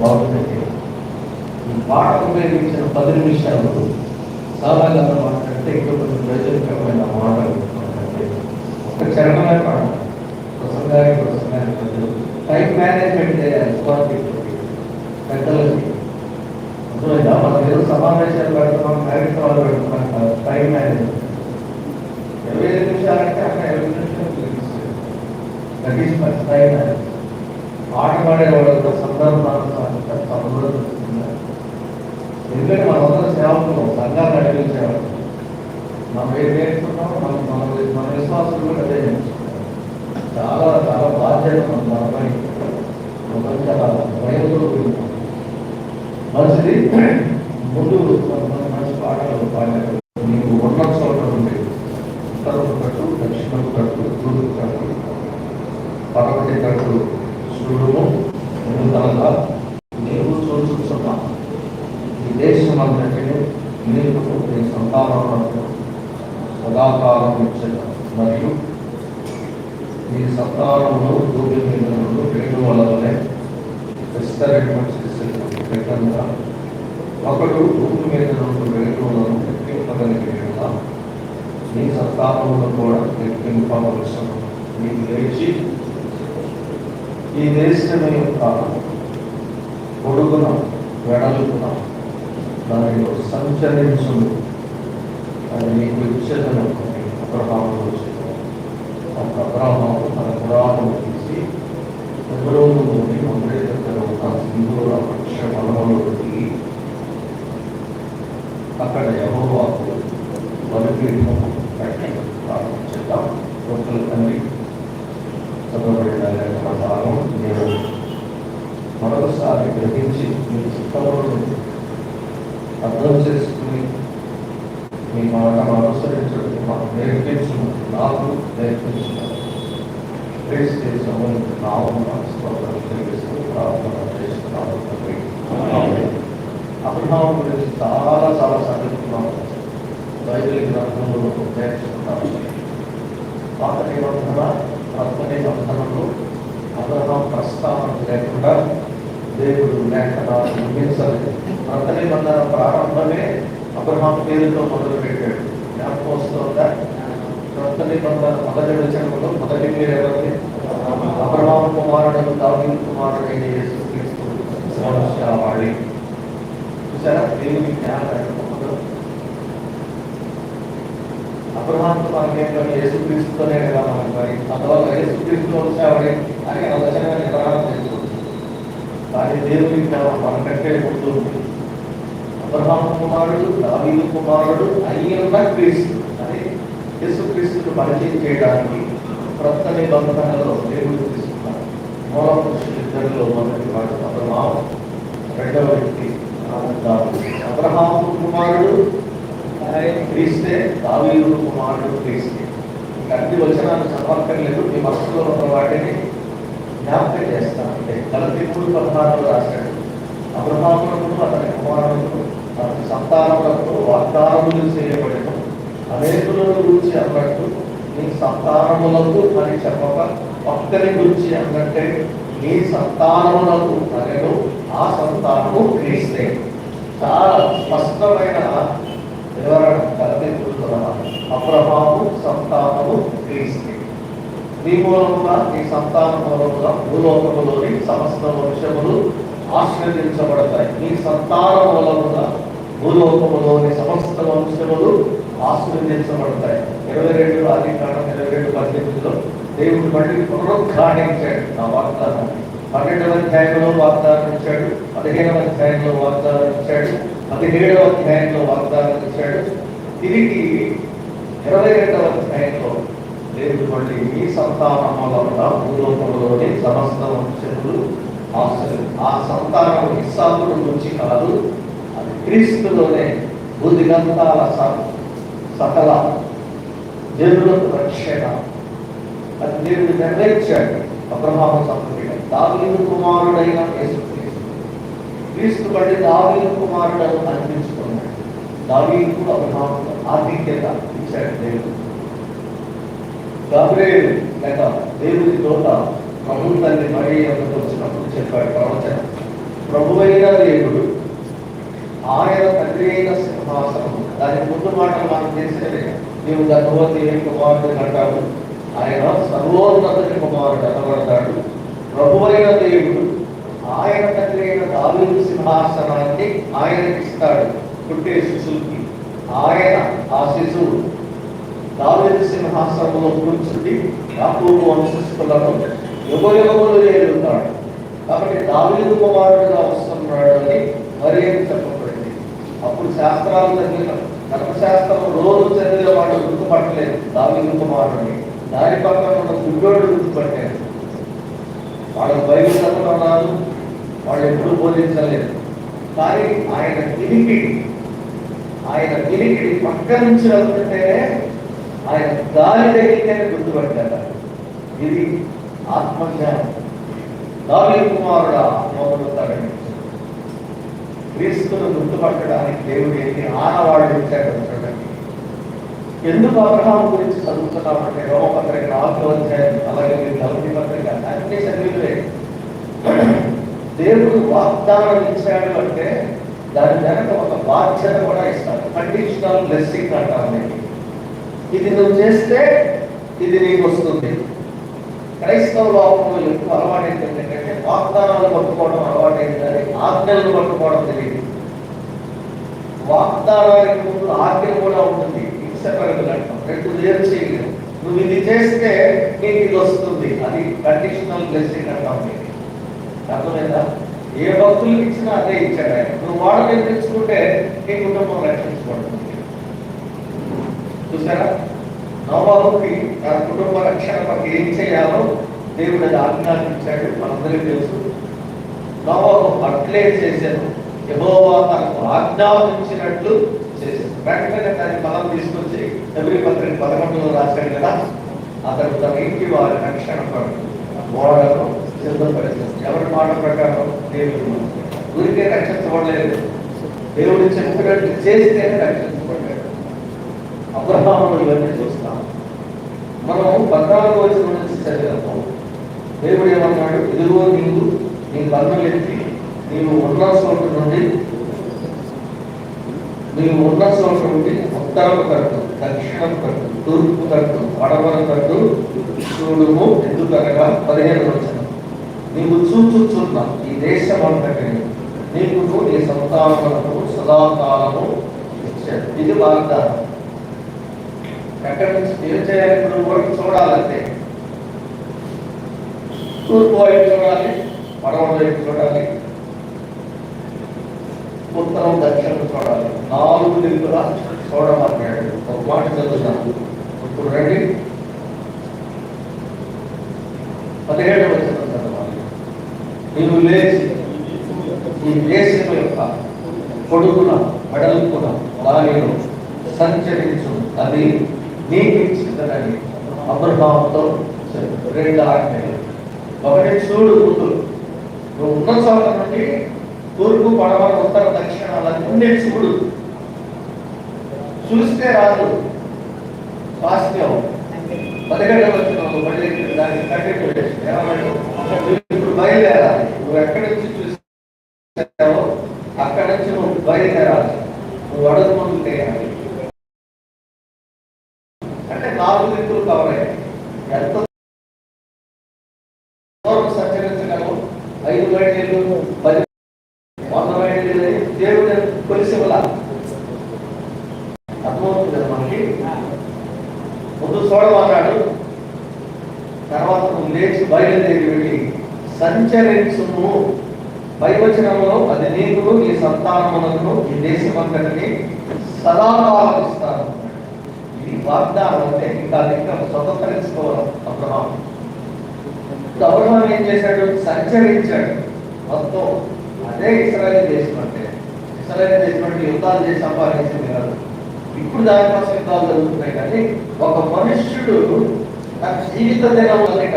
బాగుంటుంది ఈ పాట ఉపయోగించిన పది నిమిషాలు సాధారణంగా మాట్లాడితే ఇంకా కొంచెం ప్రయోజనకరమైన మాటలు మాట్లాడితే ఒక చరణమే పాట ప్రసంగానికి ప్రసంగానికి ప్రజలు టైం మేనేజ్మెంట్ చేయాలి స్వార్థి పెద్దలకి అర్థమైందా మనం ఏదో సమావేశాలు పెడుతున్నాం కార్యక్రమాలు పెడుతున్నాం కాదు టైం మేనేజ్మెంట్ ఇరవై ఐదు నిమిషాలంటే అక్కడ ఇరవై నిమిషాలు తెలియజేస్తుంది that is my time management పాట పాడేవాడు కూడా సందర్భానుసారంగా సంబోధిస్తున్నారు ఎందుకంటే మనందరం సేవకులు సంఘాలు నడిపించేవాడు మనం ఏం నేర్చుకున్నామో మన మన మన విశ్వాసులు కూడా అదే నేర్చుకుంటాం చాలా చాలా బాధ్యత మన అమ్మాయి చాలా భయంతో కూడుకున్నాం. మంచిది ముందు మన మంచి పాటలు పాడారు నీకు ఉండొచ్చు చోట నుండి ఉత్తరం కట్టు దక్షిణం కట్టు తూర్పు కట్టు పడమటి కట్టు సూర్యుడు నూతనంగా నీవు చూచుతున్నా ఈ దేశం అంతటిని నీకు నీ సంతానములకు సదాకాలం ఇచ్చిన మరియు ఈ సంతానములు భూమి మీద నుండి వేడు వలనే విస్తరింప విధంగా ఒకడు భూమి మీద నుండి వేడులను లెక్కింపగలిగిన నీ సంతానములు కూడా లెక్కింపవలసిన నీకు లేచి ఈ దేశమే యొక్క పొడుగున వెడలుపున దానిలో సంచరించు అది నీకు ఇచ్చేదను అబ్రహాము ఒక అబ్రహాము తన పురాణం తీసి ఎదురోజు నుండి మందిర దగ్గర ఒక సింధూర పక్ష వనములు దిగి అక్కడ యహోవాకు బలిపీఠం కట్టి ప్రారంభించేద్దాం ఒక్కరు తండ్రి చదవబడిన ప్రకారం నేను మరొకసారి గ్రహించి మీ చిత్తములను అర్థం చేసుకుని మీ మాటను అనుసరించడం మాకు నేర్పించు నాకు నేర్పించున్నాను క్రీస్తు సమయం నామం స్తోత్రం తెలియజేస్తూ ప్రార్థన చేస్తున్నాను తండ్రి అభిమానం గురించి చాలా చాలా సంగతున్నాము బైబిల్ గ్రంథంలో నేర్చుకున్నాము పాత నిబంధన కొత్త నిబంధనలు అబ్రహాం ప్రస్తావన లేకుండా దేవుడు లేఖనాలు నిర్మించలేదు కొత్త నిబంధన ప్రారంభమే అబ్రహాం పేరుతో మొదలు పెట్టాడు జ్ఞాపకం వస్తుందా కొత్త నిబంధన మొదటి వచనంలో మొదటి పేరు ఎవరిది అబ్రహాం కుమారుడు దావీదు కుమారుడైన యేసుక్రీస్తు వంశావళి చూసారా? దేవుని జ్ఞానం అబ్రహాంతో మనకేం యేసుక్రీస్తుతోనే కదా మనకి అందువల్ల వచనంగా నిర్వహణ చేసుకోవచ్చు కానీ దేవుని జ్ఞానం మనకంటే ముందు. అబ్రహాం కుమారుడు దావీదు కుమారుడు అయ్యున్న క్రీస్తు. అని యేసుక్రీస్తును పరిచయం చేయడానికి క్రొత్త నిబంధనలో దేవుడు తీసుకున్నారు మూల మొదటి వాడు అబ్రహాం రెండవ వ్యక్తి దావీదు. కుమారుడు క్రీస్తే దావీదు కుమారుడు క్రీస్తే ఇంకా అన్ని వచనాలు చదవక్కర్లేదు మీ మనసులో ఉన్న వాటిని జ్ఞాపకం చేస్తాను అంటే గలతి మూడు పద్నాలుగు రాశాడు అబ్రహాములకు అతని కుమారులకు అతని సంతానములకు వాగ్దానములు చేయబడిన అనేకులను గురించి అన్నట్టు నీ సంతానములకు అని చెప్పక భక్తుని గురించి ఏంటంటే నీ సంతానమునకు అనగా ఆ సంతానము క్రీస్తే. చాలా స్పష్టమైన వివరణ కల్పిస్తున్నాను అబ్రహాము సంతానము క్రీస్తే. నీ మూలముగా నీ సంతాన మూలముగా భూలోకములోని సమస్త వంశములు ఆశీర్వదించబడతాయి నీ సంతాన మూలముగా భూలోకములోని సమస్త వంశములు ఆశీర్వదించబడతాయి ఇరవై రెండు ఆది కాలం ఇరవై రెండు పద్దెనిమిదిలో దేవుడు మళ్ళీ పునరుద్ఘాటించాడు నా వాగ్దానాన్ని పన్నెండవ అధ్యాయంలో వాగ్దానం ఇచ్చాడు పదిహేనవ అధ్యాయంలో వాగ్దానం ఇచ్చాడు పదిహేడవ అధ్యాయంలో వాగ్దానం ఇచ్చాడు. తిరిగి ఇరవై రెండవ అధ్యాయంలో దేవుడు మళ్ళీ మీ సంతానముల భూలోకంలోని సమస్త వంశములు ఆశలు ఆ సంతానం ఇస్సాకుడు నుంచి కాదు అది క్రీస్తులోనే బుద్ధిగంతాల సకల జనులకు రక్షణ. అది మీరు నిర్ణయించాడు అబ్రహాము సంతతిగా దావీదు కుమారుడైన క్రీస్తు. పడి దావీదు కుమారుడు అనిపించుకున్నాడు దావీదు అబ్రహాము ఆధిక్యత ఇచ్చాడు దేవుడు. గాబ్రేలు లేక దేవుడి తోట ప్రభు తల్లి మరీ ఎవరికి వచ్చినప్పుడు చెప్పాడు ప్రవచనం. అయిన దేవుడు ఆయన తండ్రి అయిన సింహాసనం. దాని ముందు మాటలు మనం తెలిసినవే నీవు గర్భవతి అయిన కుమారుడు అంటాడు ఆయన సర్వోన్నతుని కుమారుడు అనబడతాడు ప్రభువైన దేవుడు ఆయన తండ్రి అయిన దావీదు సింహాసనాన్ని ఆయనకిస్తాడు పుట్టే శిశువుకి. ఆయన ఆ శిశువు దావీదు సింహాసనంలో కూర్చుండి యాకోబు వంశస్థులను యుగయుగములు ఏలుతాడు కాబట్టి దావీదు కుమారుడుగా వస్తున్నాడు అని మరి ఏం చెప్పబడింది. అప్పుడు శాస్త్రాలు చదివిన ధర్మశాస్త్రం రోజు చదివిన వాళ్ళు గుర్తుపట్టలేదు దావీదు కుమారుడిని. దాని పక్కన ఉన్న గుడ్డోడు గుర్తుపట్టారు. వాళ్ళకు బైబిల్ చదవడం వాళ్ళు ఎప్పుడు బోధించలేదు. కానీ ఆయన వినికిడి ఆయన వినికిడి పక్క నుంచి వెళ్తుంటే ఆయన గాలి తగిలితేనే గుర్తుపట్టారు. ఇది ఆత్మజ్ఞానం. దావి కుమారుడా మొదలుతాడని క్రీస్తును గుర్తుపట్టడానికి దేవుడు ఎన్ని ఆనవాళ్ళు ఇచ్చాడు చూడండి. ఎందుకు అబ్రహాం గురించి చదువుతున్నామంటే రోమపత్రిక నాలుగు అధ్యాయం అలాగే నలభై పత్రిక అన్ని చదివితే దేవుడు వాగ్దానం ఇచ్చాడు అంటే దాని వెనక ఒక బాధ్యత కూడా ఇస్తాడు. కండిషనల్ బ్లెస్సింగ్ అంటారు ఇది నువ్వు చేస్తే ఇది నీకు వస్తుంది. క్రైస్తవ లోకంలో ఎక్కువ అలవాటైంది ఏంటంటే వాగ్దానాలు పట్టుకోవడం అలవాటైంది కానీ ఆజ్ఞలను పట్టుకోవడం తెలియదు. వాగ్దానానికి ముందు ఆజ్ఞ కూడా ఉంటుంది. ఇన్సెపరబుల్ అంటాం చేయలేదు నువ్వు ఇది చేస్తే నీకు ఇది వస్తుంది. అది కండిషనల్ బ్లెస్సింగ్ అంటాం అర్థమైందా? ఏ భక్తులకు ఇచ్చినా అదే ఇచ్చాడు ఆయన. నువ్వు వాడు తెచ్చుకుంటే నీ కుటుంబం రక్షించబడుతుంది చూసారా? నవబాబుకి తన కుటుంబ రక్షణ పట్ల ఏం చేయాలో దేవుడు అది ఆజ్ఞాపించాడు. మనందరికీ తెలుసు. నవబాబు అట్లే చేశాను యెహోవా తనకు ఆజ్ఞాపించినట్లు చేశాను వెంటనే దాన్ని బలం తీసుకొచ్చి ఎవరి పత్రిక పదకొండులో రాశాడు కదా అతడు తన ఇంటి వారి రక్షణ కొరకు ఓడను ఎవరి మాట ప్రకారం దేవుడు ఊరికే రక్షించబడలేదు. దేవుడు చెప్పినట్టు చేస్తేనే రక్షించబడ్డాడు. అబ్రహామును ఇవన్నీ చూస్తాం. మనం పద్నాలుగు వచ్చిన నుంచి చదివేస్తాం దేవుడు ఏమన్నాడు? ఇదిగో నీవు నీ కన్నులు ఎత్తి నీవు ఉన్న చోటు నుండి నీవు ఉన్న చోటు నుండి ఉత్తరపు కట్టు దక్షిణం కట్టు తూర్పు కట్టు వడవర కట్టు చూడుము ఎందుకనగా పదిహేను వచ్చిన నీవు చూచుచున్న ఈ దేశం అంతటిని నీకు నీ సంతానములకు సదాకాలము ఇచ్చాడు. ఇది వాగ్దానం. ఎక్కడి నుంచి ఏం చేయాలి? ఇప్పుడు వరకు చూడాలంటే. తూర్పు వైపు చూడాలి పడవ వైపు చూడాలి ఉత్తరం దక్షిణం చూడాలి. నాలుగు దిక్కులా చూడమన్నాడు ఒక మాట చదువుతాను ఇప్పుడు రండి. పదిహేడు వచ్చిన చదవాలి. నీవు లేచి ఈ దేశం యొక్క పొడుగున వెడల్పున దానిలో సంచరించు. అది నీకు ఇచ్చిందని అబ్రహాంతో రెండు ఆజ్ఞలు. ఒకటి చూడు ముందు నువ్వు ఉన్న చోట నుండి తూర్పు పడవ ఉత్తర దక్షిణాలన్నీ చూడు. చూస్తే రాదు. స్వాస్థ్యం వచ్చిన మళ్ళీ దానికి ఇప్పుడు బయలుదేరాలి. నువ్వు ఎక్కడి నుంచి చూసావో అక్కడి నుంచి నువ్వు బయలుదేరాలి. నువ్వు అడుగు వేయాలి అంటే నాలుగు దిక్కులు కవర్. అయ్యాయి ఎంత సంచరించగలవు ఐదు మైళ్ళు పది వంద మైళ్ళు దేవుడు కొలిసివల అర్థమవుతుంది కదా మనకి ముందు చూడమన్నాడు తర్వాత నువ్వు లేచి బయలుదేరి వెళ్ళి సంచరించుము. పైవచనంలో అది నీకు నీ సంతానములకు ఈ దేశమంతటిని సదాకాలం ఇస్తాను ఇది వాగ్దానం అంటే ఇంకా ఇంకా స్వతంత్రించుకోవడం అబ్రహాం ఇప్పుడు అబ్రహాం ఏం చేశాడు? సంచరించాడు. మొత్తం అదే ఇస్రాయల్ దేశం అంటే. ఇస్రాయల్ దేశం అంటే యుద్ధాలు చేసి సంపాదించింది కాదు. ఇప్పుడు దానికోసం యుద్ధాలు జరుగుతున్నాయి కానీ ఒక మనుష్యుడు తన జీవిత దినం అనేక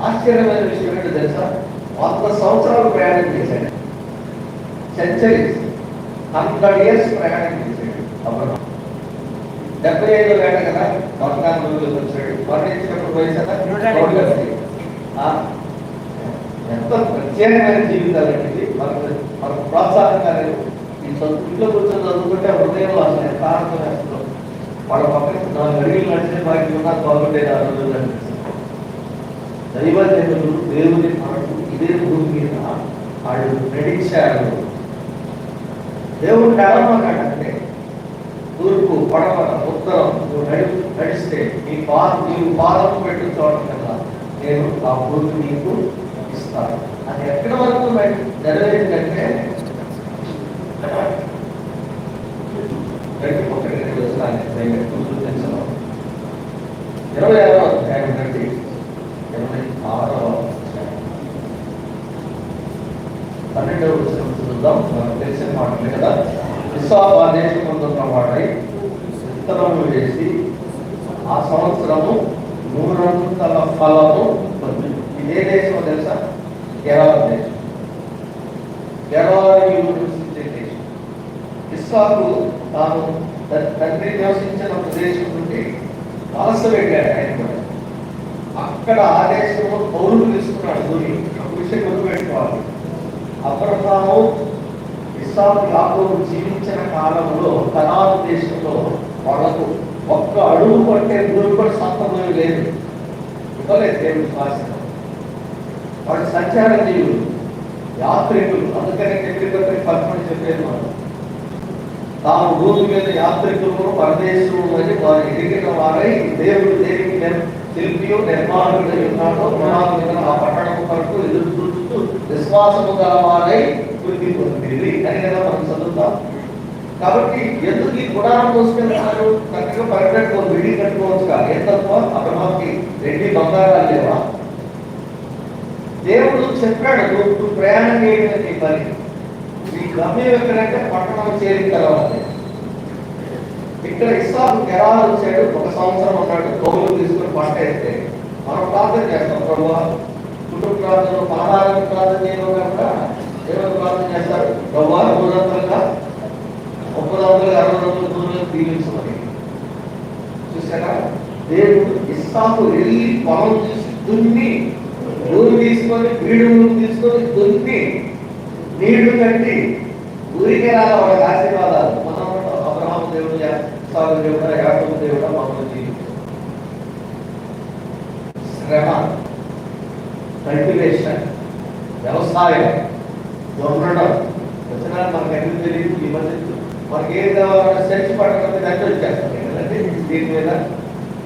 ఆశ్చర్యమైన విషయం ఏంటో తెలుసా? వంద సంవత్సరాలు ప్రయాణం చేశాడు. సెంచరీస్ హండ్రెడ్ ఇయర్స్ ప్రయాణం చేశాడు. అబ్రహాం డెబ్బై ఐదు వేట కదా? పద్నాలుగు రోజులకు వచ్చాడు. మరణించినప్పుడు వయసు ఎంత? ప్రత్యేకమైన జీవితాలు అనేది మనకు మనకు చదువు ఇంట్లో కూర్చొని చదువుకుంటే హృదయంలో అసలు ఎంత ఆనందం వాళ్ళ పక్కన నాలుగు అడుగులు నడిచిన బాకీ ఉన్నా బాగుండేది ఆ రోజుల్లో అనిపిస్తుంది దైవజనులు దేవుని మనకు ఇదే భూమి మీద వాళ్ళు నడిచారు దేవుడు నడమన్నాడంటే తూర్పు పడమర ఉత్తరం నువ్వు నడి నడిస్తే నీ పా నీవు పాదం పెట్టిన చోట కదా. నేను ఆ భూమి నీకు ఇస్తాను. అది ఎక్కడి వరకు నెరవేరిందంటే రెండు ఒకటి రెండు వస్తాను దైవం కూతురు తెలుసును ఇరవై ఆరో అధ్యాయం నుండి ఇరవై ఆరో పన్నెండవ వచ్చిన చూద్దాం మనకు తెలిసిన మాటలే కదా విశ్వాస నేర్చుకుంటున్న వాడై విత్తనము వేసి ఆ సంవత్సరము నూరంతల ఫలము పొందింది ఇదే దేశం తెలుసా కేరళ దేశం కేరళ ఇస్సాకు తాను త- తండ్రి నివసించిన ప్రదేశం నుండి వలస వెళ్ళాడు ఆయన కూడా. అక్కడ ఆ దేశంలో పౌరులు తీసుకున్నాడు గురి ఒక విషయం గుర్తుపెట్టుకోవాలి. అబ్రహాము ఇస్సాకు యాకోబు జీవించిన కాలంలో కనాను దేశంలో వాళ్ళకు ఒక్క అడుగు పట్టే దూరం కూడా సంతమేమి లేదు. ఇవ్వలేదు దేవుడి శాసనం వాళ్ళు సంచార జీవులు యాత్రికులు అందుకనే చెప్పిన పద్మని చెప్పేది మనం. తాము భూమి మీద యాత్రికులు పరదేశులు వారు ఎదిగిన వారై దేవుడు దేనికి శిల్పియు నిర్మాణుడు ఉన్నాడో పునాది ఆ పట్టణం కొరకు ఎదురు చూస్తూ విశ్వాసము గల వారై వృద్ధి పొందింది అని కదా మనం చదువుతాం. కాబట్టి ఎందుకు ఈ గుడారం మోసుకెళ్తున్నారు? చక్కగా పరిగెట్టుకో విడి కట్టుకోవచ్చు కాదు. ఏం తక్కువ? అబ్రహాంకి రెడ్డి బంగారాలు లేవా? దేవుడు చెప్పాడు నువ్వు ప్రయాణం చేయడం నీ పని. గమ్యం ఎక్కడంటే పట్టణం చేరిన తర్వాత ఇక్కడ ఇస్లాం కెరాలు వచ్చాడు. ఒక సంవత్సరం ఉన్నాడు. గౌరవం తీసుకుని పంట వేస్తే మనం ప్రార్థన చేస్తాం ప్రభు. కుటుంబ ప్రార్థన పాదాలను ప్రార్థన చేయడం కనుక ఏమైనా ప్రార్థన చేస్తారు ప్రభు మూడు ముప్పై వందలు అరవై వందల దూరంలో దీవించమని. చూసారా దేవుడు ఇస్లాము వెళ్ళి పొలం చూసి దున్ని ఊరు తీసుకొని వీడు నూనె తీసుకొని దున్ని నీళ్ళు కట్టి ఊరికే రాల వాళ్ళకి ఆశీర్వాదాలు. మనం అబ్రహాం దేవుడు సాగు దేవుడు యాకబు దేవుడు మమ్మల్ని జీవితం శ్రమ కల్టివేషన్ వ్యవసాయం దొంగడం వచ్చినా మనకు ఎందుకు తెలియదు? ఈ మధ్య మనకి ఏం కావాలన్నా సెర్చ్ పట్టడం మీద దగ్గర వచ్చేస్తాం. ఎందుకంటే దీని మీద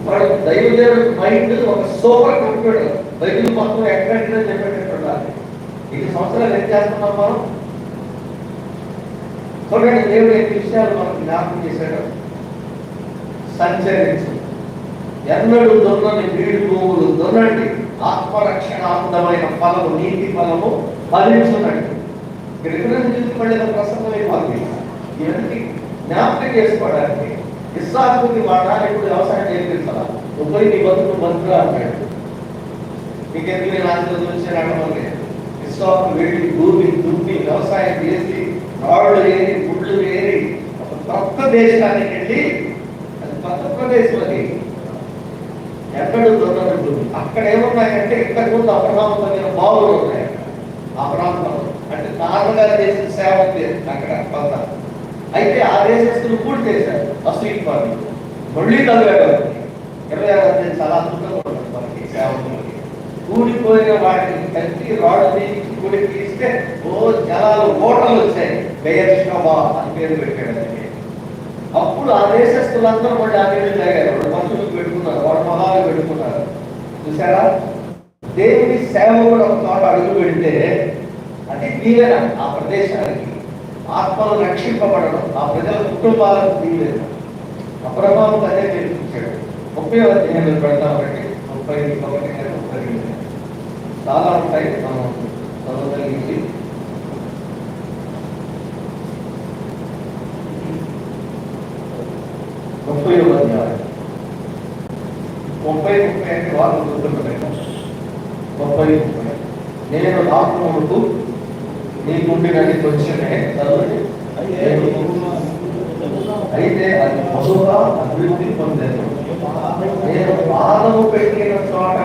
వాడు దైవదేవుడి మైండ్ ఒక సూపర్ కంప్యూటర్. బైబిల్ మొత్తం ఎక్కడెక్కడ చెప్పండి. ఇన్ని సంవత్సరాలు ఏం చేస్తున్నాం మనం? చూడండి దేవుడు ఎన్ని విషయాలు మనకు జ్ఞాపకం చేశాడు సంచరించు. ఎన్నడూ దొన్నని వీడి భూములు దొన్నండి ఆత్మరక్షణాంతమైన ఫలము నీతి ఫలము ఫలించునండి ఇక్కడ ఎక్కడ చూసుకోండి ప్రసంగం అయిపోతుంది ఇవన్నీ జ్ఞాపకం చేసుకోవడానికి ఇస్సాకుని మాట ఇప్పుడు వ్యవసాయం చేయించాలా ముప్పై నీ బతుకు బతుకురా అంటాడు నీకెందుకు నేను ఆశలు వచ్చాను అనమని వెళ్ళి భూమి దున్ని వ్యవసాయం చేసి రాళ్ళు ఏరి గుడ్లు ఏరి ఒక కొత్త దేశానికి వెళ్ళి అది కొత్త ప్రదేశం అది. ఎక్కడ దొరకదు అక్కడ ఏమున్నాయంటే ఇంతకుముందు ముందు అబ్రహాం బావులు ఉన్నాయి. ఆ ప్రాంతంలో అంటే నాన్నగారు చేసిన సేవ ఉంది అక్కడ కొంత అయితే ఆ దేశస్తులు పూర్తి చేశారు అసలు ఫార్మింగ్ మళ్ళీ తల్లి ఇరవై ఆరు చాలా అద్భుతంగా ఉంటుంది మనకి సేవకులకి కూడిపోయిన వాటిని కలిపి రాడు తీసి కూడి తీస్తే ఓ జలాలు ఓటలు వచ్చాయి. బెయర్షమా అని పేరు పెట్టాడు దానికి అప్పుడు ఆ దేశస్తులందరూ మళ్ళీ ఆ నీళ్ళు తాగారు వాళ్ళు మనుషులు పెట్టుకున్నారు వాళ్ళ మొహాలు పెట్టుకున్నారు. చూసారా దేవుని సేవ కూడా ఒక చోట అడుగు పెడితే అది దీవెన ఆ ప్రదేశానికి ఆత్మలు రక్షింపబడడం ఆ ప్రజల కుటుంబాలకు దీవెన అప్రభావం అదే నేర్పించాడు ముప్పై అధ్యాయంలో పెడతామంటే ముప్పై ఒకటి ముప్పై రెండు చాలా ఉంటాయి మనం చదవగలిగింది ముప్పై అధ్యాయం ముప్పై ముప్పై అంటే వాళ్ళు గుర్తుంటాయి ముప్పై ముప్పై నేను రాకముందు నీకుండినని వచ్చినే చదవండి అయితే అది మధుగా అభివృద్ధి పొందాను నేను పాదము పెట్టిన చోట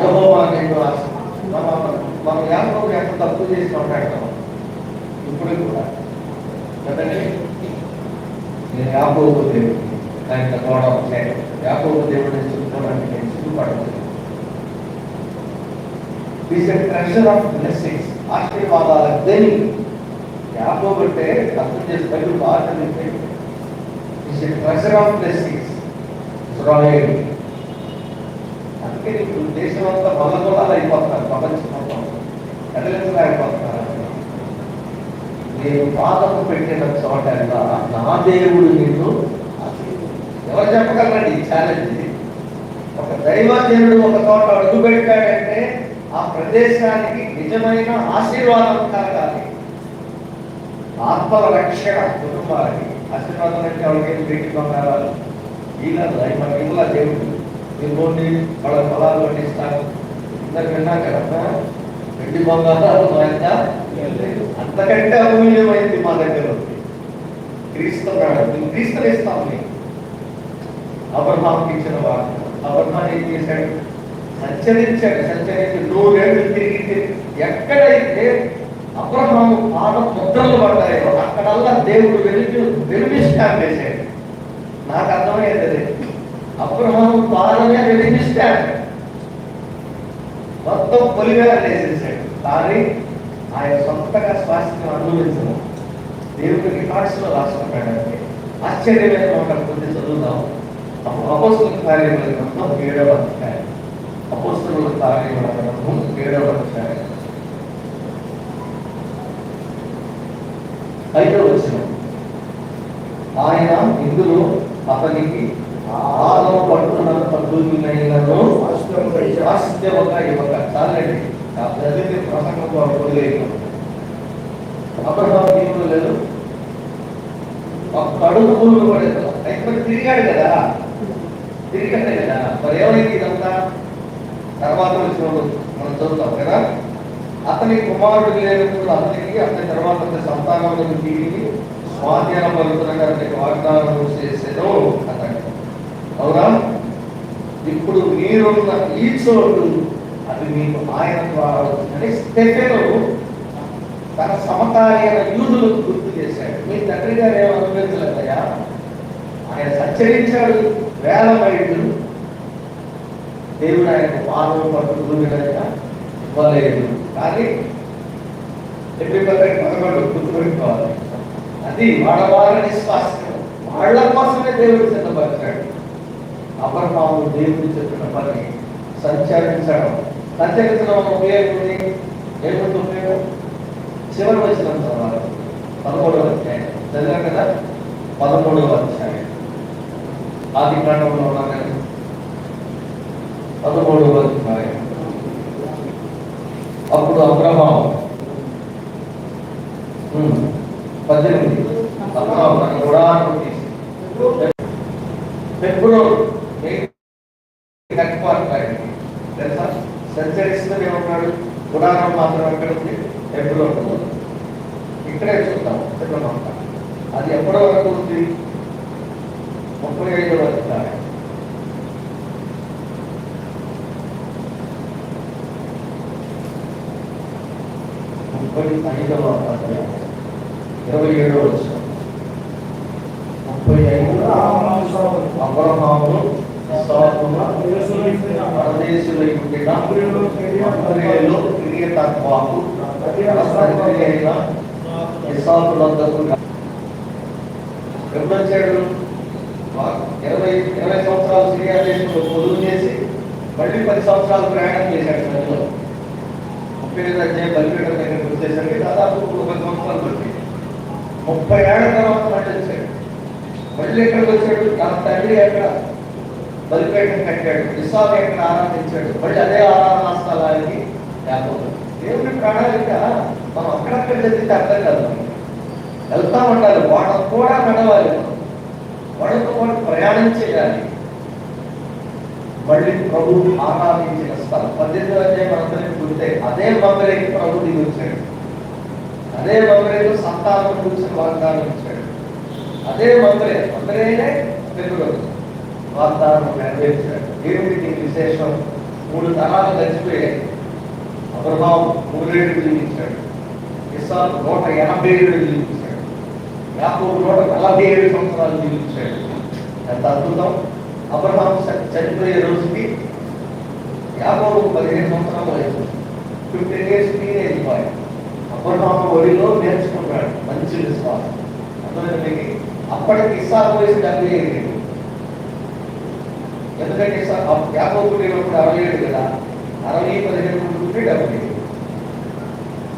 యెహోవా నిన్ను ఆశ- మన మనం యాకోబు ఎంత తప్పు చేసి మాట్లాడతాం ఇప్పుడు కూడా. కదండి నేను యాకోబు దేవుడు. ఆయన గోడ వచ్చాడు యాకోబు దేవుడిని చెప్పుకోవడానికి నేను is a treasure of blessings ఆశీర్వాదాల దేని యాకోబు అంటే అర్థం చేసి బయట బాగా చదివితే is a treasure of blessings royal అందుకే ఇప్పుడు దేశం అంతా వల్లగొలాలు అయిపోతున్నారు ప్రపంచం మొత్తం. ఎడలించలేకపోతున్నారు నేను పాదము పెట్టిన చోట నా దేవుడు నీకు ఎవరు చెప్పగలరండి ఈ ఛాలెంజ్ ఒక దైవజనుడు ఒక చోట అడుగు పెట్టాడంటే ఆ ప్రదేశానికి నిజమైన ఆశీర్వాదం కలగాలి. ఆత్మ రక్షణ కుటుంబాలకి. ఆశీర్వాదం అంటే ఎవరికి వీటి బంగారాలు? ఇలా మన ఇలా దేవుడు ఇవ్వండి వాళ్ళ పొలాలు పండిస్తాను ఇందాక విన్నాం కదా వెండి బంగారాలు మా యొక్క అంతకంటే అమూల్యమైంది మా దగ్గర ఉంది. క్రీస్తున్నాడు మేము క్రీస్తులు ఇస్తాం అబ్రహాంకి ఇచ్చిన వాడు అబ్రహాం ఏం చేశాడు? సంచరించాడు. సంచరించి నూరేళ్ళు తిరిగి తిరిగి ఎక్కడైతే అబ్రహాము పాద ముద్రలు పడ్డాయో అక్కడల్లా దేవుడు వెలుగు వెలుగు స్టాంప్ వేశాడు. నాకు అర్థమయ్యేది. అదే అబ్రహాము పాదమే వెలుగు మొత్తం పొలిగా వేసేసాడు కానీ ఆయన సొంతగా స్వాస్థ్యం అనుభవించడం దేవుడు రికార్డ్స్లో రాసుకుంటాడంటే ఆశ్చర్యమైన మాట కొద్ది చదువుదాం అపోస్తుల కార్యముల గ్రంథం ఏడవ అధ్యాయం. అపోస్తుల కార్యముల గ్రంథం ఏడవ అధ్యాయం. ఐదవ వచ్చిన ఆయన ఇందులో అతనికి ఆదం పట్టునంత భూమినైనను స్వాస్థ్యముగా ఇవ్వక. చాలండి. ఆ ప్రజలు ప్రసంగం వదిలేదు అబ్రహాం దీవులు లేదు కడుగు భూమి పడేది అయితే తిరిగాడు కదా. తిరిగాడు కదా. మరి ఏమైంది ఇదంతా? తర్వాత వచ్చినప్పుడు మనం చదువుతాం కదా. అతని కుమారుడు లేనప్పుడు అతనికి అతని తర్వాత సంతానములకు తిరిగి స్వాధీన పలుకునగా అతనికి వాగ్దానం చేసేదో అతను అవునా? ఇప్పుడు మీరున్న ఈ చోటు అది మీకు ఆయన ద్వారా వచ్చిందని స్టెఫెను తన సమకాలీన యూదులకు గుర్తు చేశాడు. మీ తండ్రి గారు ఏం ఆయన సంచరించాడు వేల మైళ్ళు. దేవుడు ఆయన పాదం పట్టు భూమిగా ఇవ్వలేదు. కానీ ఎప్పుడు పదకొండు గుర్తుపెట్టుకోవాలి అది వాళ్ళ వాడవాళ్ళని స్వాస్థ్యం వాళ్ళ కోసమే దేవుడు సిద్ధపరిచాడు. అబ్రహాము దేవుడు చెప్పిన పని సంచరించడం. సంచరించడం వల్ల ఉపయోగం ఏమిటి? ఉపయోగం చివరి వచ్చిన తర్వాత పదమూడవ అధ్యాయం. చదివాం కదా? పదమూడవ అధ్యాయం. ఆది కాండంలో ఉన్నాం కదా? పదమూడవ అధ్యాయం. అప్పుడు అబ్రహాం ఉమ్, పద్దెనిమిది తెలుసా ఏమన్నాడు గుడారం మాత్రం ఎక్కడ ఉంది ఎప్పుడు ఇక్కడే చూద్దాం అది ఎప్పటి వరకు ఉంది ముప్పై ఐదు ముప్పై ఐదవ అధ్యాయం. ఇరవై ఏడవ వచ్చిన ముప్పై ఐదు అబ్రహాము ఇస్సాకును ఇరవై ఇరవై సంవత్సరాలు సిరియా దేశంలో పొదుపు చేసి మళ్ళీ పది సంవత్సరాలు ప్రయాణం చేశాడు. మధ్యలో ముప్పై ఐదు అధ్యాయం బలిపీఠం దగ్గర వచ్చేసరికి దాదాపు ఒక సంవత్సరాలు పట్టింది. ముప్పై ఏళ్ళ తర్వాత మళ్ళీ వచ్చాడు మళ్ళీ ఎక్కడికి వచ్చాడు. తన తండ్రి ఎక్కడ? బలిపేటను కట్టాడు. విశాఖ ఎక్కడ ఆరాధించాడు మళ్ళీ అదే ఆరాధనా స్థలానికి యాకోబు దేవుడి ప్రణాళిక మనం అక్కడక్కడ చదివితే అర్థం కాదు. వెళ్తా ఉండాలి. వాళ్ళకు కూడా నడవాలి. మనం పాటు ప్రయాణం చేయాలి. మళ్ళీ ప్రభు ఆరాధించిన స్థలం. పద్దెనిమిది అధ్యాయం మనందరికీ గుర్తే అదే మందిరేకి ప్రభు దిగి వచ్చాడు. అదే మంత్రేలు సంతానం కూర్చొని వాగ్దానం ఇచ్చాడు. అదే మంత్రే మంత్రేనే తెలుగు వాగ్దానం నెరవేర్చాడు దేవుడికి విశేషం? మూడు తరాలు చచ్చిపోయాయి. అబ్రహాం మూడేళ్ళు జీవించాడు. ఇస్సాకు నూట ఎనభై ఏడు జీవించాడు. యాకోబు నూట నలభై ఏడు సంవత్సరాలు జీవించాడు. ఎంత అద్భుతం! అబ్రహాం చనిపోయే రోజుకి యాకోబు పదిహేను సంవత్సరాలు వయసు fifteen years teenage boy Abraham ఒడిలో నేర్చుకుంటాడు. మంచి విశ్వాసం అర్థమైంది అప్పటికి ఇస్సాకు వయసు డెబ్బై ఏడు ఎందుకంటే ఇస్సా- అప్- యాకోబు పుట్టినప్పుడు అరవై ఏడు కదా అరవై పదిహేను పుట్టినప్పుడు డెబ్బై ఏడు.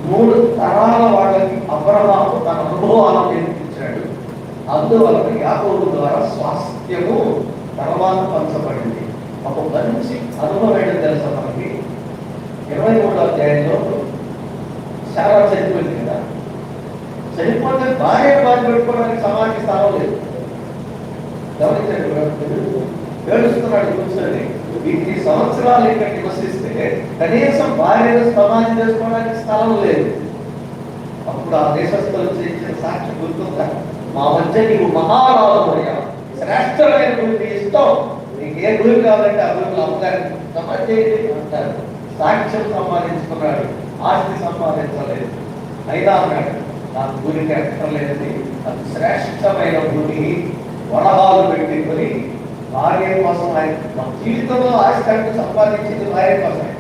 మూడు తరాల వాళ్ళకి అబ్రహాము తన అనుభవాలను నేర్పించాడు. అందువలన యాకోబు ద్వారా స్వాస్థ్యము తర్వాత పంచబడింది. ఒక మంచి అనుభవం ఏంటో తెలుసా మనకి? ఇరవై మూడో అధ్యాయంలో చాలా చనిపోయింది కదా. చనిపోతే భార్య బాధ పెట్టుకోవడానికి సమాజ స్థానం లేదు. గమనించండి బ్రదర్. ఏడుస్తున్నాడు కూర్చొని ఇన్ని సంవత్సరాలు ఇక్కడ నివసిస్తే కనీసం భార్యను సమాధి చేసుకోవడానికి స్థలం లేదు. అప్పుడు ఆ దేశస్థులు చేసిన సాక్షి గుర్తుందా? మా మధ్య నీవు మహారాజమయ్యా శ్రేష్టమైన గురి ఇష్టం. నీకు ఏ గురి కావాలంటే ఆ గురువులు అమ్మగారిని సమాధి అంటారు. సాక్ష్యం సంపాదించుకున్నాడు. ఆస్తి సంపాదించలేదు. అయినా అన్నాడు నాకు గురికి ఎక్కర్లేదని అది శ్రేష్టమైన భూమి వడహాలు పెట్టుకొని భార్య కోసం ఆయన మా జీవితంలో ఆస్తి అంటే సంపాదించింది భార్య కోసమే.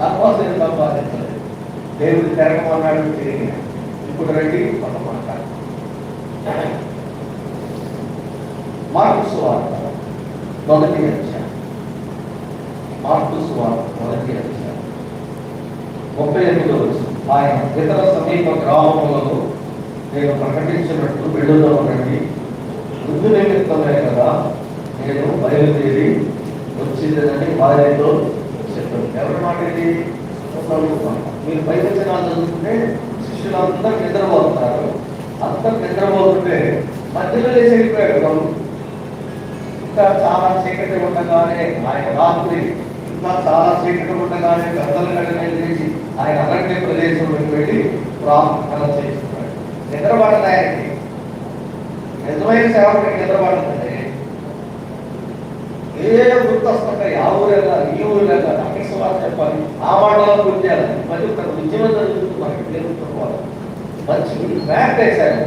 నా కోసం నేను సంపాదించలేదు. దేవుడు తిరగమన్నాడు తిరిగి ఇప్పుడు రండి మనం మాట మార్పు సువార్త మొదటి వచ్చా మార్పు సువార్త మొదటి వచ్చా ముప్పై ఎనిమిదో ఆయన ఇతర సమీప గ్రామములలో నేను ప్రకటించినట్టు బిడ్డలో ఉండండి ముందు నిమిత్తమే కదా నేను బయలుదేరి వచ్చిందని భార్యతో చెప్పాను. ఎవరి మాట ఇది? మీరు బయట జనాలు చదువుకుంటే శిష్యులందరూ నిద్రపోతున్నారు అందరూ నిద్రపోతుంటే మధ్యలో లేచి వెళ్ళిపోయాడు. ఇంకా చాలా చీకటి ఉండగానే ఆయన రాత్రి చాలా చీకటి ఉండగానే గద్దల గడిన చేసి ఆయన అరణ్య ప్రదేశంలోకి వెళ్ళి ప్రార్థన చేస్తున్నాడు. నిద్రపడదు ఆయనకి నిజమైన సేవకుడికి నిద్రపడుతుంది ఏ గుర్తొస్తుంటాయి ఆ ఊరు వెళ్ళాలి ఈ ఊరు వెళ్ళాలి అక్కడ సువార్త చెప్పాలి. ఆ మండలం గుర్తు చేయాలి. మరి ఇక్కడ ఉద్యమం జరుగుతుంది మనకి తెలుసుకోవాలి మంచి మ్యాప్ వేశారు.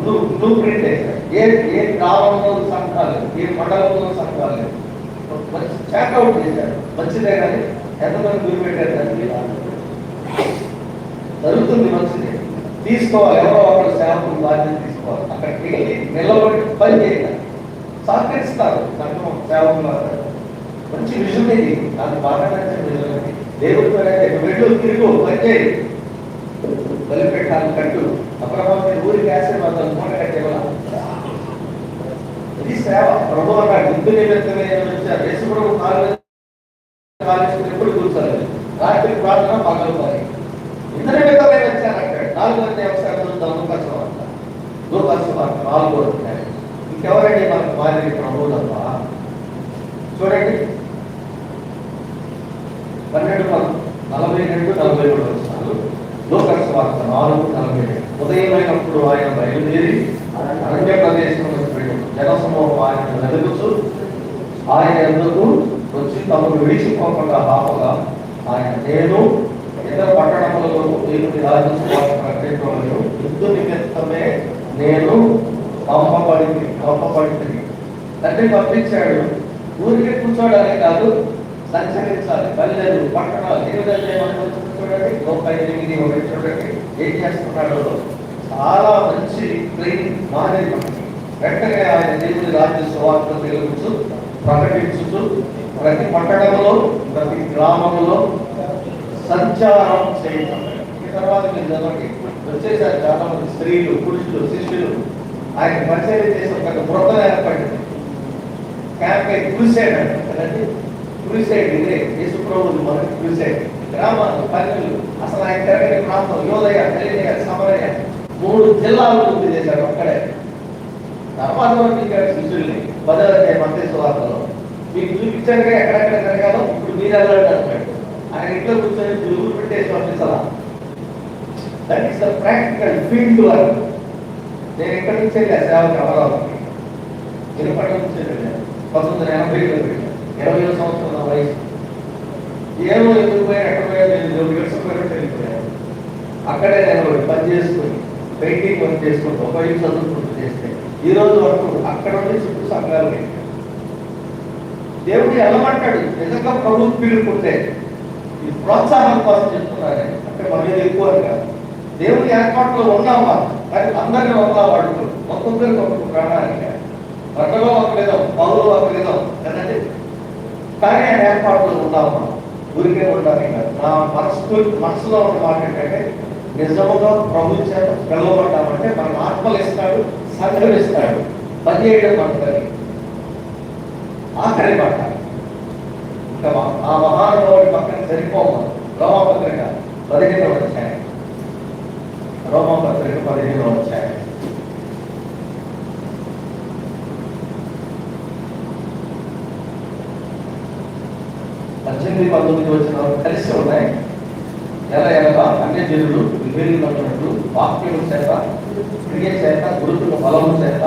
బ్లూ బ్లూ ప్రింట్ వేశారు. ఏ ఏ గ్రామంలో సంఘాలు ఏ మండలంలో సంఘాలు మంచి అవుట్ చేశారు. మంచిదే కానీ ఎంతమంది గురి పెట్టారు దానికి జరుగుతుంది మంచిదే. తీసుకోవాలి ఎవరో ఒకరు శాంపుల్ బాధ్యత తీసుకోవాలి. అక్కడికి వెళ్ళి నిలబడి పని చేయాలి. సహకరిస్తారు. సంఘం సేవకులు మంచి విషయం ఇది. నాకు బాగా నచ్చిన విజయం దేవుడి వెళ్ళు తిరుగు పని చేయి. బలిపెట్టాలి కట్టు. అబ్రహం ఊరికి ఆశీర్వాదాలు మూట కట్టేవాళ్ళ ఈ సేవ ప్రభు అన్నాడు యుద్ధ నిమిత్తమే యేసు ప్రభు ఎప్పుడు కూర్చోలేదు. రాత్రి ప్రార్థన పగలు పని ఇంత నిమిత్తమే అక్కడ. నాలుగు మంది ఒకసారి చూద్దాం లూకాసు వార్త లూకాసు వార్త నాలుగో అధ్యాయం ఇంకెవరండి మనకు మాదిరి ప్రభు తప్ప చూడండి. పన్నెండు నలభై రెండు నలభై మూడు వచ్చినాలు లోకస్ వార్త నాలుగు నలభై ఉదయమైనప్పుడు ఆయన బయలుదేరి అరణ్య ప్రదేశంలో జనసమూహం ఆయన వెలుగుతూ ఆయన ఎందుకు వచ్చి తమను విడిచిపోకుండా పాపగా ఆయన నేను ఇతర పట్టణములలో నేను రాజ్యం సువార్త యుద్ధ నిమిత్తమే నేను పంపబడింది పంపబడింది తండ్రి పంపించాడు. ఊరికే కూర్చోడానికి కాదు సంచరించాలి. పల్లెలు పట్టణాలు ఏ విధంగా చూడండి ముప్పై ఎనిమిది ఒకటి చూడండి ఏం చేస్తున్నాడో? చాలా మంచి ట్రైనింగ్ మాదిరి వెంటనే ఆయన దేవుని రాజ్య సువార్త తెలుగుచు ప్రకటించుచు ప్రతి పట్టణంలో ప్రతి గ్రామంలో సంచారం చేయటం. ఈ తర్వాత మీరు చదవండి. వచ్చేసారు చాలా మంది స్త్రీలు పురుషులు శిష్యులు. ఆయన పరిచయం చేసిన ఒక బృందం ఏర్పడింది. క్యాంపెయిన్ క్రూసైడ్ అంటే. కదండి? క్రూసైడ్ ఇదే. యేసు మనకి మొదటి క్రూసైడ్. గ్రామాలు పల్లెలు. అసలు ఆయన తిరగని ప్రాంతం యోదయ గలిలయ సమరయ మూడు జిల్లాలు పూర్తి చేశారు ఒక్కడే. తర్వాత ఇక్కడ శిష్యుల్ని పదవ మంత్రి సువార్తలో మీకు చూపించారు కదా ఎక్కడెక్కడ జరగాలో ఇప్పుడు మీరు వెళ్ళండి అంటాడు ఆయన ఇంట్లో కూర్చొని గురువులు పెట్టేసి పంపించాలా that is the practical field work నేను ఎక్కడి నుంచి వెళ్ళా సేవకి అమరావతికి తిరుపతి నుంచి వెళ్ళాను? పంతొమ్మిది వందల ఎనభై ఇరవై సంవత్సరాల వయసు ఏమో ఎందుకు పోయా ఎక్కడ పోయా నేను విడిచిపోయారో వెళ్ళిపోయాను అక్కడే నేను పని చేసుకుని పెయింటింగ్ వర్క్ చేసుకుంటూ ఒక ఇల్లు చదువుకుంటూ చేస్తే ఈ రోజు వరకు అక్కడ ఉండి చుట్టూ సంఘాలు దేవుడు ఎల్లమంటాడు నిజంగా ప్రభు పీడుకుంటే ఈ ప్రోత్సాహం కోసం చెప్తున్నారే. అంటే మన మీద ఎక్కువ అని కాదు. దేవుని ఏర్పాట్లో ఉన్నామా? కానీ అందరినీ ఒకలా వాడుకో ఒక్కొక్కరికి ఒక్కొక్క ప్రాణానికి ఒకలో ఒక విధం పౌరులు ఒక విధం కదండి? కానీ ఆయన ఏర్పాట్లో ఉన్నామా? ఊరికే ఉండాలి కాదు. నా మనసు మనసులో ఉన్న మాట ఏంటంటే నిజముగా ప్రభు చేత పిలవబడ్డామంటే మన ఆత్మలు ఇస్తాడు సంక్రమిస్తాడు ఇస్తాడు పని ఆఖరి మాట ఇంకా ఆ మహానుభావుడి పక్కన సరిపోము రోమపత్రిక పదిహేను వచ్చాయి రోమపత్రిక పదిహేను వచ్చాయి పద్దెనిమిది పంతొమ్మిది వచ్చిన కలిసి ఉన్నాయి. నెల యొక్క అన్ని జనులు విభేదించినట్లు వాక్యము చేత క్రియ చేత గురుతుల బలము చేత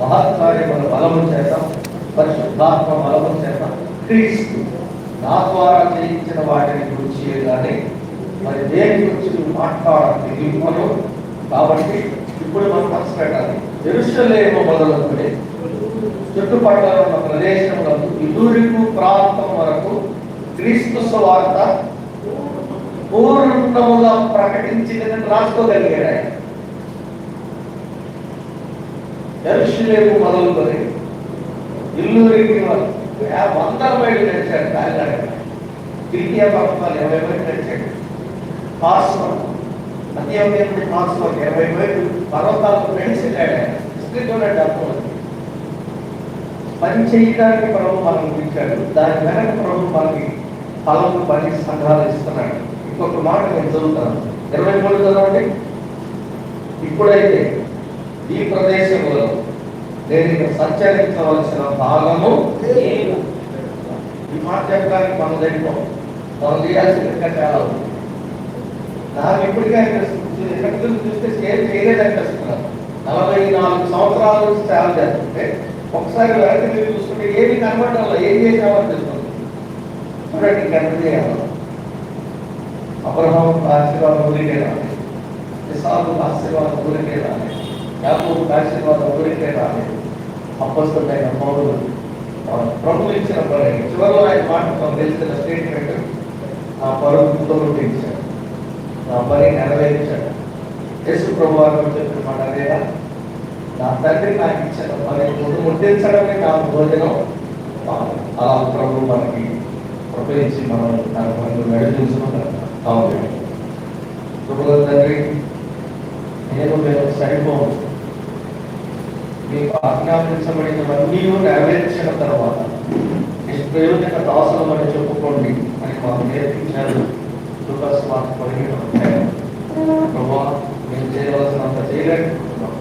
మహత్కార్యముల బలము చేత పరిశుద్ధాత్మ బలము చేత క్రీస్తు నా ద్వారా చేయించిన వాటిని గురించి కానీ మరి దేని గురించి మాట్లాడాలి తెలియను కాబట్టి ఇప్పుడు మనం మనసు పెట్టాలి ఎరుసలేము మొదలుకొని చుట్టుపక్కల ఉన్న ప్రదేశంలో ఇదురికు ప్రాంతం వరకు క్రీస్తు సువార్త పూర్ణముగా ప్రకటించిందని రాసుకోగలిగాడు. ఆయన ఎరుషులేము మొదలుకొని ఇల్లూరికి వందల మైళ్ళు నడిచాడు కాలినాడు కిటియా పక్షాలు ఇరవై మైళ్ళు నడిచాడు హాస్వం అత్యవమైన హాస్వం ఇరవై మైళ్ళు పర్వతాలకు నడిచిల్లాడు ఆయన. డబ్బు పని చేయడానికి ప్రభు మనం ఇచ్చాడు దాని వెనక ప్రభు మనకి ఫలం పని సంఘాలు ఇస్తున్నాడు. ఇంకొక మాట నేను చదువుతాను. ఇరవై మూడు చదవండి? ఇప్పుడైతే ఈ ప్రదేశంలో నేను ఇక సంచరించవలసిన భాగము ఈ మాట చెప్పడానికి మనం దగ్గర మనం చేయాల్సిన ఇంకా చాలా నాకు ఇప్పటికే అనిపిస్తుంది ఎక్కడ చూస్తే సేవ్ చేయలేదు అనిపిస్తున్నాను నలభై నాలుగు సంవత్సరాల నుంచి సేవ చేస్తుంటే ఒకసారి వెనక్కి తిరిగి చూస్తుంటే ఏమి కనబడాలో ఏం చేసామని అనిపిస్తుంది చూడండి ఇంకెంత చేయాలి అబ్రహాం ఆశీర్వాదం ఊరికే ఇసాకు ఆశీర్వాదం ఊరికే రాలేదు యాకోబు ఆశీర్వాదం ఊరికే రాలేదు అప్పస్తులైన పౌరులు ప్రభు ఇచ్చిన పని. చివరిలో ఆయన మాట మనం తెలిసిన స్టేట్మెంట్ ఆ పరుగు ఇచ్చాడు నా పని నెరవేర్చాడు. యేసు ప్రభు వారు చెప్పిన మాట లేదా నా తండ్రి నాకు ఇచ్చిన పని ముందు ముట్టించడమే నా భోజనం అలా ప్రభు మనకి ప్రపంచి మనం తన పనులు నడిపించుకుంటాం అవును ప్రభుల తండ్రి నేను మేము సరిపోను మీకు ఆజ్ఞాపించబడినవన్నీ నెరవేర్చిన తర్వాత నిష్ప్రయోజక దాసులం అని చెప్పుకోండి అని మాకు నేర్పించారు. దుఃఖస్వార్థ పదిహేను ప్రభా మేము చేయవలసినంత చేయలేకపోతున్నాం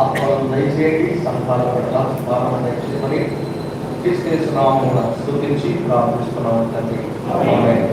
ఆత్మలను దయచేయండి సంఘాల పట్ల భావన దయచేయమని తీసుకెళ్తున్నాము స్థుతించి ప్రార్థిస్తున్నాము తండ్రి. ఆమేన్.